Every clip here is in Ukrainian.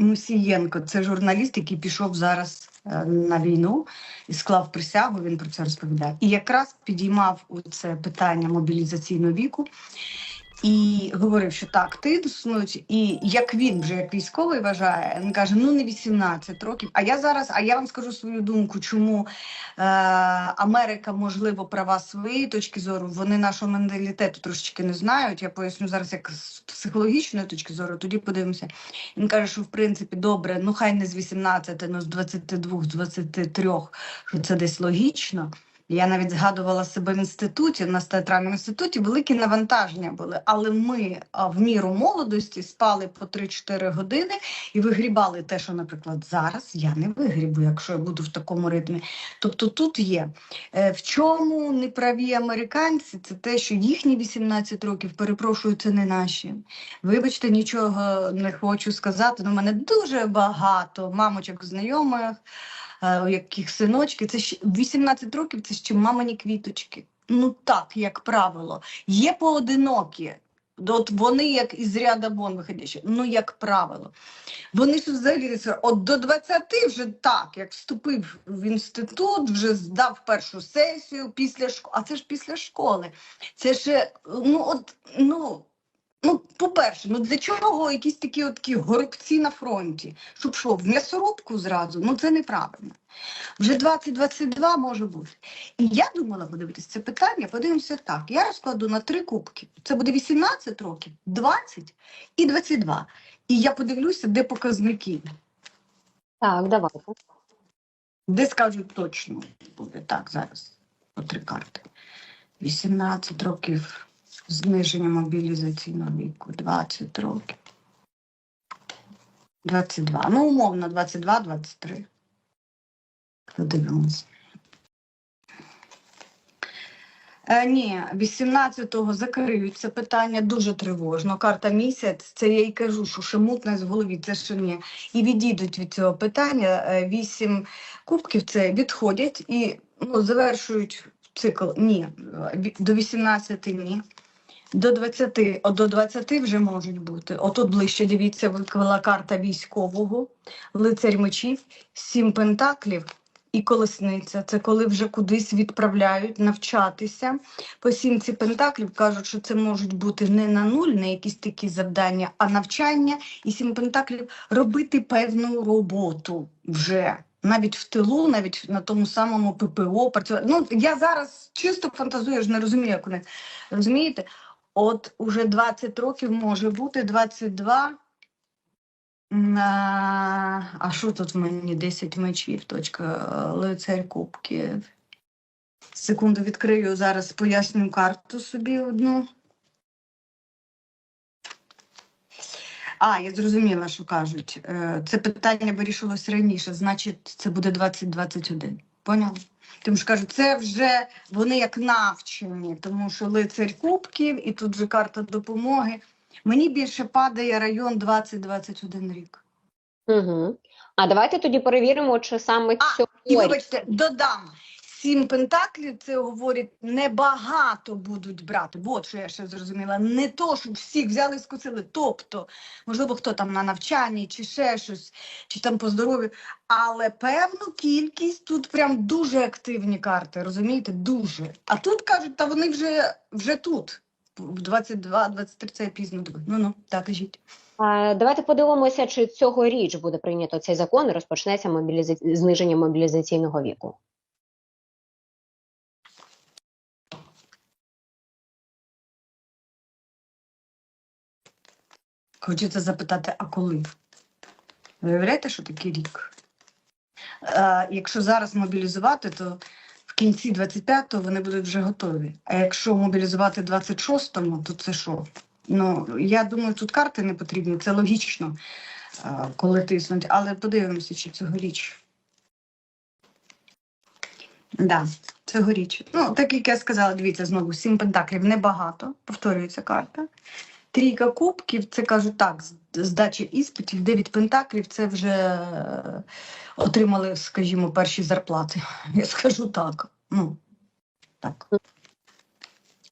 Мусієнко це журналіст, який пішов зараз е, на війну і склав присягу. Він про це розповідає. І якраз підіймав це питання мобілізаційного віку і говорив, що так, тиснуть. І як він вже як військовий вважає, він каже: ну не 18 років. А я зараз, а я вам скажу свою думку, чому е, Америка, можливо, права своєї точки зору, вони нашого менталітету трошечки не знають. Я поясню зараз, як з психологічної точки зору, тоді подивимося. Він каже, що в принципі добре, ну хай не з 18, ну з 22, з 23, що це десь логічно. Я навіть згадувала себе в інституті, у нас в театральному інституті великі навантаження були, але ми в міру молодості спали по 3-4 години і вигрібали те, що, наприклад, зараз я не вигрібу, якщо я буду в такому ритмі. Тобто тут є. Е, В чому неправі американці, це те, що їхні 18 років, перепрошую, це не наші. Вибачте, нічого не хочу сказати. але мене дуже багато мамочок знайомих, у яких синочки, це ще 18 років, це ще мамині квіточки. Ну так, як правило, є поодинокі. От вони як із ряда вон виходячі, ну як правило. Вони ж взагалі от до 20 вже так, як вступив в інститут, вже здав першу сесію після школи. А це ж після школи. Це ж ну от ну. Ну, по-перше, ну для чого якісь такі от такі горобці на фронті? Щоб що, в м'ясорубку зразу? Ну це неправильно. Вже 20-22 може бути. І я думала подивитися це питання, подивимося так. Я розкладу на три кубки. Це буде 18 років, 20 і 22. І я подивлюся, де показники, Так, давайте. де скажуть точно буде так зараз. По три карти. 18 років зниження мобілізаційного віку, 20 років. 22. Ну, умовно, 22-23. Подивимось. Е, ні, 18-го закриють це питання дуже тривожно. Карта місяць, це я й кажу, що ще мутне в голові, це ще ні. І відійдуть від цього питання. Е, Вісім кубків це відходять і ну, завершують цикл. Ні, е, до 18 ні. До 20, о, до 20 вже можуть бути. Отут ближче дивіться, виклала карта військового, лицарь мечів, сім пентаклів і колесниця. Це коли вже кудись відправляють навчатися. По сімці пентаклів кажуть, що це можуть бути не на нуль, не якісь такі завдання, а навчання. І сім пентаклів робити певну роботу вже. Навіть в тилу, навіть на тому самому ППО працювати. Ну я зараз чисто фантазую, я ж не розумію, як вони розумієте. От уже 20 років може бути 22. М, А, а що тут в мені 10 мечів, точка, е, лицарь кубків. Секунду відкрию, зараз поясню карту собі одну. А, я зрозуміла, що кажуть. Е, Це питання вирішилось раніше, значить, це буде 2021. Поняла? Тому що кажуть, це вже вони як навчені, тому що лицарь кубків і тут же карта допомоги. Мені більше падає район 20-21 рік. Угу. А давайте тоді перевіримо, чи саме А, цього І вибачте, додам. Сім пентаклів це говорить, небагато будуть брати. От що я ще зрозуміла. Не то, щоб всіх взяли і скусили. Тобто, можливо, хто там на навчанні, чи ще щось, чи там по здоров'ю. Але певну кількість тут прям дуже активні карти, розумієте? Дуже. А тут кажуть, та вони вже, вже тут. В 22-23 це пізно. Ну ну, так кажіть. А, Давайте подивимося, чи цьогоріч буде прийнято цей закон і розпочнеться мобіліза... зниження мобілізаційного віку. Хочеться запитати, а коли? Ви уявляєте, що такий рік? Е, якщо зараз мобілізувати, то в кінці 25-го вони будуть вже готові. А якщо мобілізувати 26-му, то це що? Ну, я думаю, тут карти не потрібні, це логічно, коли тиснуть. Але подивимося, чи цьогоріч. Да, цьогоріч. Ну, так як я сказала, дивіться, знову сім пентаклів небагато, повторюється карта. Трійка кубків, це кажуть так, здача іспитів, дев'ять пентаклів це вже е, отримали, скажімо, перші зарплати. Я скажу так. Ну, так.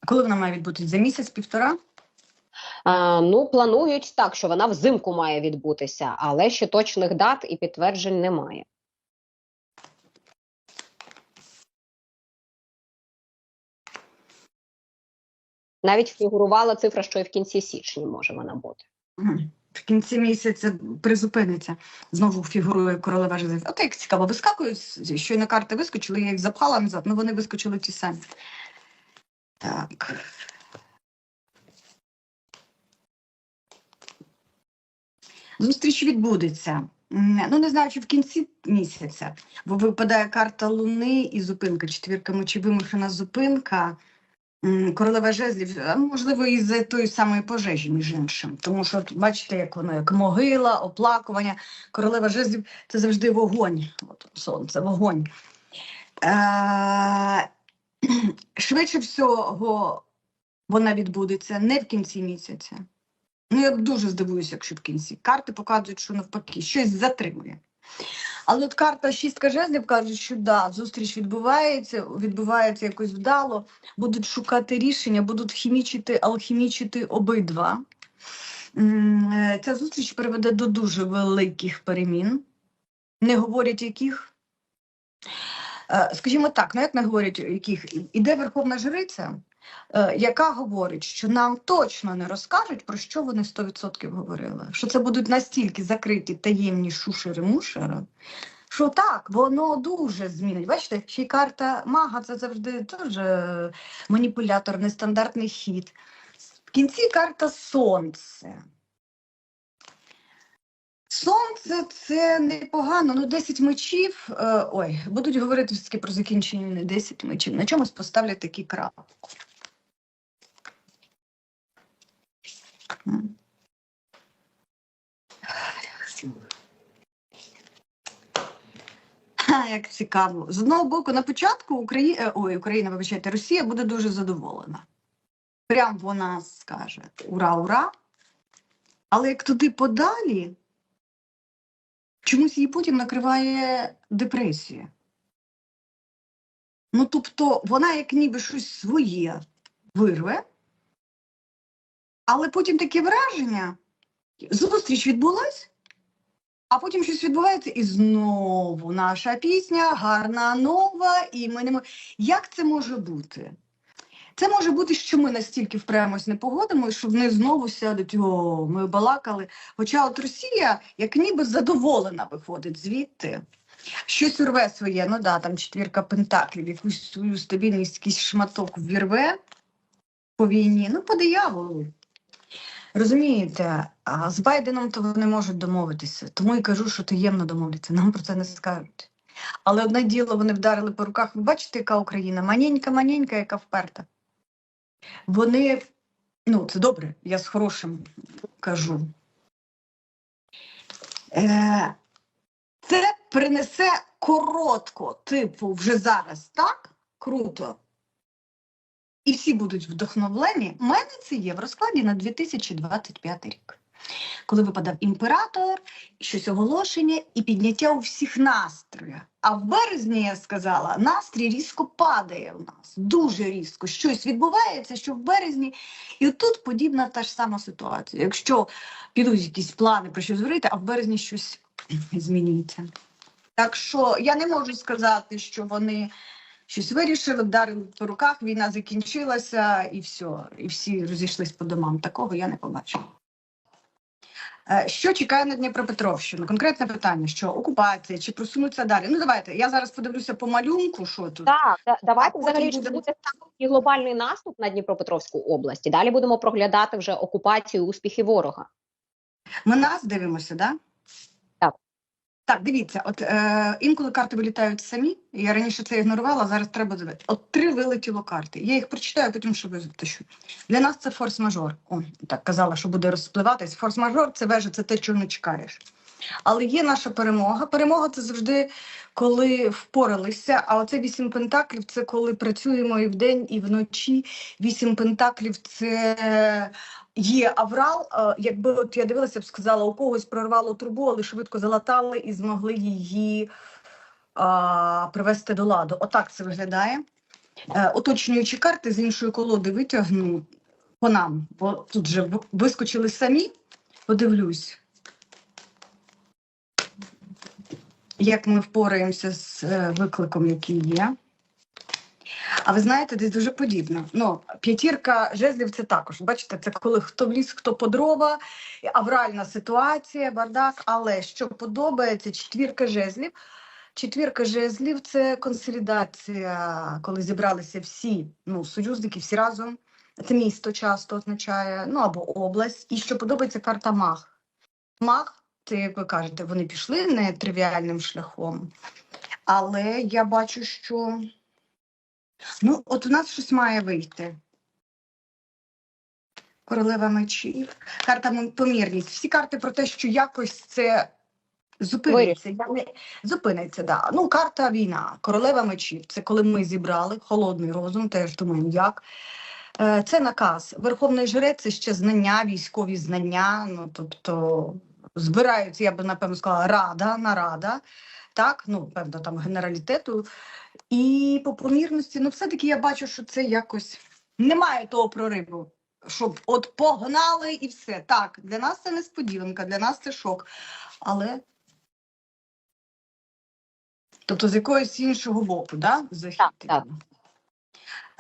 Коли вона має відбутись? За місяць, півтора? А, ну, планують так, що вона взимку має відбутися, але ще точних дат і підтверджень немає. Навіть фігурувала цифра, що і в кінці січня може вона бути. В кінці місяця призупиниться. Знову фігурує королева жезлів. От як цікаво, вискакують, щойно карти вискочили, я їх запхала назад, ну вони вискочили ті самі. Так. Зустріч відбудеться. Ну, не знаю, чи в кінці місяця, бо випадає карта Луни і зупинка, четвірка мечі вимушена зупинка. Королева жезлів, можливо, із тої самої пожежі, між іншим. Тому що, бачите, як воно, як могила, оплакування. Королева жезлів це завжди вогонь. От сонце, вогонь. Е- швидше всього, вона відбудеться не в кінці місяця. Ну, я дуже здивуюся, якщо в кінці. Карти показують, що навпаки, щось затримує. Але от карта шістка жезлів каже, що да, зустріч відбувається, відбувається якось вдало, будуть шукати рішення, будуть хімічити, алхімічити обидва. Е, Ця зустріч приведе до дуже великих перемін. Не говорять яких. Е, Скажімо так, ну як не говорять яких, іде Верховна Жриця, яка говорить, що нам точно не розкажуть, про що вони 100% говорили. Що це будуть настільки закриті таємні шушери-мушери, що так, воно дуже змінить. Бачите, ще й карта мага це завжди теж е, маніпулятор, нестандартний хід. В кінці карта Сонце. Сонце це непогано, ну 10 мечів. Е, ой, будуть говорити все-таки про закінчення не 10 мечів. На чомусь поставлять такі крапку. Як цікаво. З одного боку, на початку Украї... е, Ой, Україна, вибачайте, Росія буде дуже задоволена. Прям вона скаже ура, ура. Але як туди подалі, чомусь її потім накриває депресія. Ну, тобто, вона як ніби щось своє вирве, але потім таке враження, зустріч відбулась, а потім щось відбувається, і знову наша пісня гарна, нова, і ми не Як це може бути? Це може бути, що ми настільки впрямось не погодимо, що вони знову сядуть, о, ми балакали. Хоча от Росія, як ніби задоволена виходить звідти. Щось урве своє, ну да, там четвірка пентаклів, якусь свою стабільність, якийсь шматок вірве по війні. Ну, по дияволу. Розумієте, з Байденом то вони можуть домовитися. Тому і кажу, що таємно домовляться. Нам про це не скажуть. Але одне діло вони вдарили по руках. Ви бачите, яка Україна? Маненька, маненька, яка вперта. Вони, ну, це добре, я з хорошим кажу. Е, це принесе коротко, типу, вже зараз, так? Круто. І всі будуть вдохновлені. У мене це є в розкладі на 2025 рік. Коли випадав імператор, щось оголошення і підняття у всіх настроїв. А в березні я сказала, настрій різко падає в нас, дуже різко. Щось відбувається, що в березні, і тут подібна та ж сама ситуація. Якщо підуть якісь плани про щось говорити, а в березні щось змінюється. Так що я не можу сказати, що вони щось вирішили, вдарили по руках, війна закінчилася і все, і всі розійшлись по домам. Такого я не побачила. Е, Що чекає на Дніпропетровщину? Конкретне питання: що окупація чи просунуться далі? Ну давайте. Я зараз подивлюся по малюнку, що тут. Так, да- давайте потім взагалі чи будемо- буде і глобальний наступ на Дніпропетровську область. Далі будемо проглядати вже окупацію успіхи ворога. Ми нас дивимося, да? Так. Дивіться, от е, інколи карти вилітають самі. Я раніше це ігнорувала, зараз треба дивитися. От три вилетіло карти. Я їх прочитаю, потім що. Для нас це форс-мажор. О, так казала, що буде розпливатись. Форс-мажор це вежа, це те, чого не чекаєш. Але є наша перемога. Перемога це завжди коли впоралися. А оце вісім пентаклів це коли працюємо і вдень, і вночі. Вісім пентаклів це є аврал. Е, Якби от я дивилася, б сказала, у когось прорвало трубу, але швидко залатали і змогли її а, привести до ладу. Отак це виглядає. Е, Уточнюючи карти з іншої колоди витягну. по нам, бо тут же вискочили самі. Подивлюсь, як ми впораємося з е, викликом, який є. А ви знаєте, десь дуже подібно. Ну, п'ятірка жезлів це також. Бачите, це коли хто в ліс, хто по дрова, авральна ситуація, бардак. Але що подобається, четвірка жезлів. Четвірка жезлів це консолідація, коли зібралися всі ну, союзники, всі разом. Це місто часто означає, ну або область. І що подобається карта маг. Маг, як ви кажете, вони пішли не тривіальним шляхом. Але я бачу, що ну, от у нас щось має вийти. Королева мечів, карта помірність. Всі карти про те, що якось це зупиниться. Я не... Зупиниться, да. Ну, карта війна, королева мечів. Це коли ми зібрали холодний розум, теж думаємо, як. Е, Це наказ. Верховний жрець це ще знання, військові знання. Ну, тобто збираються, я би напевно сказала, рада, нарада, так, ну, певно, там генералітету. І по помірності, ну, все-таки я бачу, що це якось немає того прориву. Щоб от погнали і все. Так, для нас це несподіванка, для нас це шок. Але тобто з якогось іншого боку, да? захід. Так, так.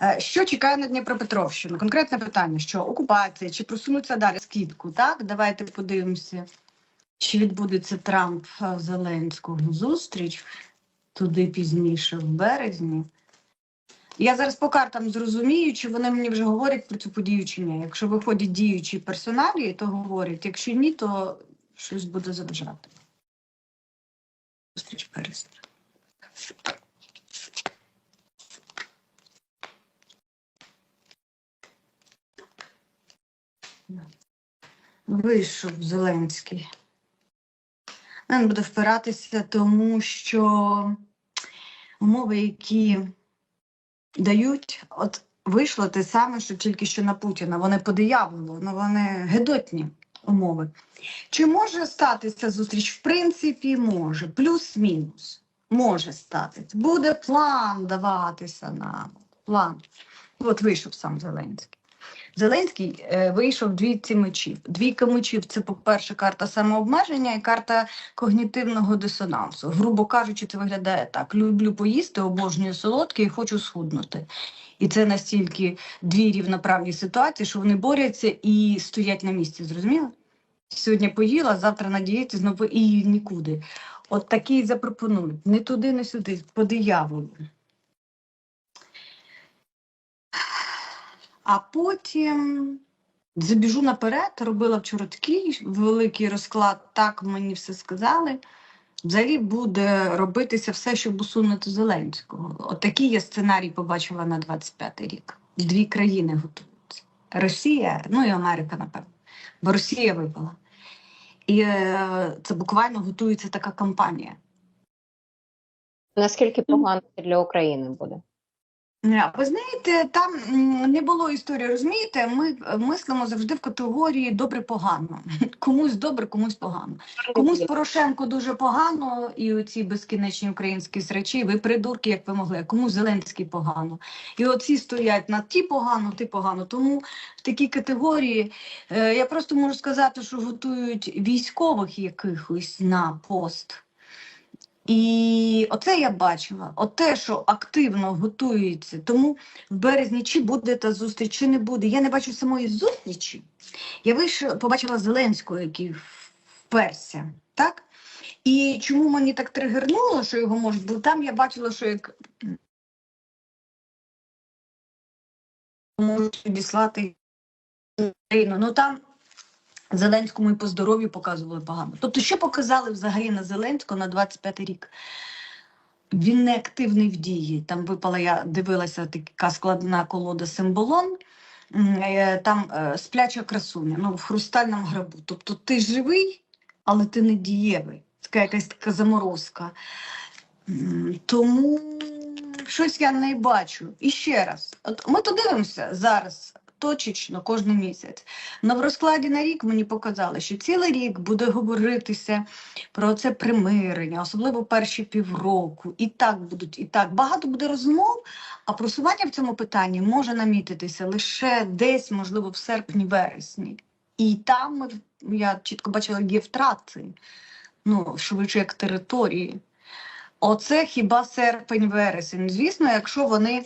Е, Що чекає на Дніпропетровщину? Конкретне питання: що окупація, чи просунуться далі скидку? Так, давайте подивимося, чи відбудеться Трамп е, Зеленського зустріч туди пізніше, в березні. Я зараз по картам зрозумію, чи вони мені вже говорять про цю подію чи ні. Якщо виходять діючі персоналі, то говорять. Якщо ні, то щось буде заважати. Зустріч в березні. Вийшов Зеленський. Він буде впиратися, тому що умови, які дають, от вийшло те саме, що тільки що на Путіна. Вони по дияволу, ну вони гедотні умови. Чи може статися зустріч? В принципі, може. Плюс-мінус. Може статись. Буде план даватися нам. План. От вийшов сам Зеленський. Зеленський е, вийшов двійці мечів. Двійка мечів це, по-перше, карта самообмеження і карта когнітивного дисонансу. Грубо кажучи, це виглядає так: люблю поїсти, обожнюю солодке і хочу схуднути. І це настільки дві рівноправні ситуації, що вони борються і стоять на місці. Зрозуміло? Сьогодні поїла, завтра на дієті знову і нікуди. От такі запропонують. Не туди, не сюди, по дияволу. А потім забіжу наперед, робила вчора такий великий розклад, так мені все сказали. Взагалі буде робитися все, щоб усунути Зеленського. Отакий я сценарій побачила на 25-й рік. Дві країни готуються: Росія, ну і Америка, напевно. Бо Росія випала. І е, це буквально готується така кампанія. Наскільки погано це для України буде? Е, Ви знаєте, там не було історії, розумієте, ми мислимо завжди в категорії добре-погано. Комусь добре, комусь погано. Комусь Порошенко дуже погано, і оці безкінечні українські срачі, ви придурки, як ви могли, а комусь Зеленський погано. І оці стоять на ті погано, ти погано. Тому в такій категорії е, я просто можу сказати, що готують військових якихось на пост. І оце я бачила. Оте, що активно готується. Тому в березні чи буде та зустріч, чи не буде. Я не бачу самої зустрічі. Я вийшла, побачила Зеленського, який вперся. Так? І чому мені так тригернуло, що його можуть, бо там я бачила, що як можуть відіслати Україну. Ну там Зеленському і по здоров'ю показували погано. Тобто, що показали взагалі на Зеленського на 25 рік? Він не активний в дії. Там випала, я дивилася така складна колода символон. Е, Там е, спляча красуня, ну в хрустальному гробу. Тобто ти живий, але ти не дієвий. Така якась така заморозка. Тому щось я не бачу. І ще раз, от ми то дивимося зараз точечно кожен місяць. Но в розкладі на рік мені показали, що цілий рік буде говоритися про це примирення, особливо перші півроку. І так будуть, і так багато буде розмов, А просування в цьому питанні може намітитися лише десь, можливо, в серпні-вересні. І там ми, я чітко бачила, є втрати, ну, швидше як території. Оце хіба серпень-вересень. Звісно, якщо вони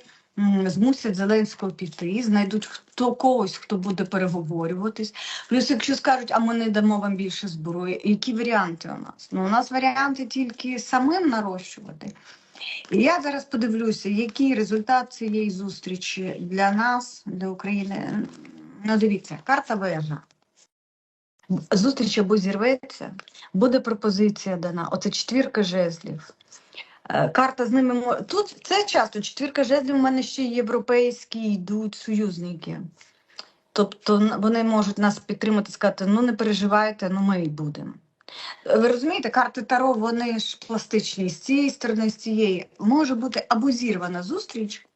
змусять Зеленського піти, знайдуть хто когось, хто буде переговорюватись. Плюс, якщо скажуть, а ми не дамо вам більше зброї, які варіанти у нас? Ну, у нас варіанти тільки самим нарощувати. І я зараз подивлюся, який результат цієї зустрічі для нас, для України. Ну, дивіться, карта вежа. Зустріч або зірветься, буде пропозиція дана. Оце четвірка жезлів. Е, Карта з ними мо- тут це часто четвірка жезлів. У мене ще європейські йдуть союзники. Тобто вони можуть нас підтримати, сказати: ну не переживайте, ну ми і будемо. Ви розумієте, карти Таро, вони ж пластичні з цієї сторони, з цієї. Може бути або зірвана зустріч,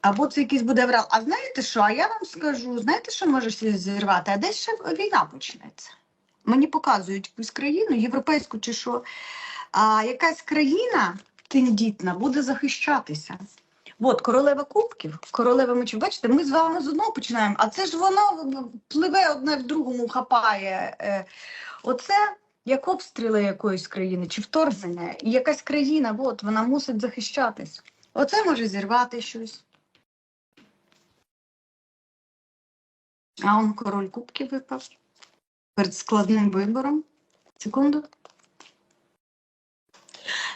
або це якийсь буде врал. А знаєте що? А я вам скажу, знаєте, що може зірвати? А десь ще війна почнеться. Мені показують якусь країну, європейську чи що. А якась країна тендітна буде захищатися. От королева кубків, королева мечів. Бачите, ми з вами з одного починаємо, а це ж воно пливе одне в другому, хапає. Е, Оце як обстріли якоїсь країни чи вторгнення, і якась країна, от вона мусить захищатись. Оце може зірвати щось. А он король кубків випав перед складним вибором. Секунду.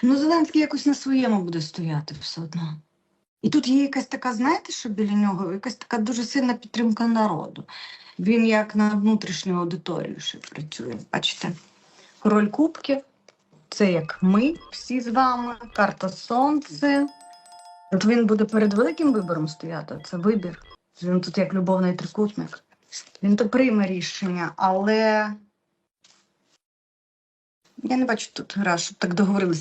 Ну, Зеленський якось на своєму буде стояти все одно. І тут є якась така, знаєте, що біля нього якась така дуже сильна підтримка народу. Він як на внутрішню аудиторію ще працює. Бачите? Король кубків це як ми всі з вами, карта сонце. От він буде перед великим вибором стояти. Це вибір. Він тут як любовний трикутник. Він то прийме рішення, але я не бачу тут гра, щоб так договорилися.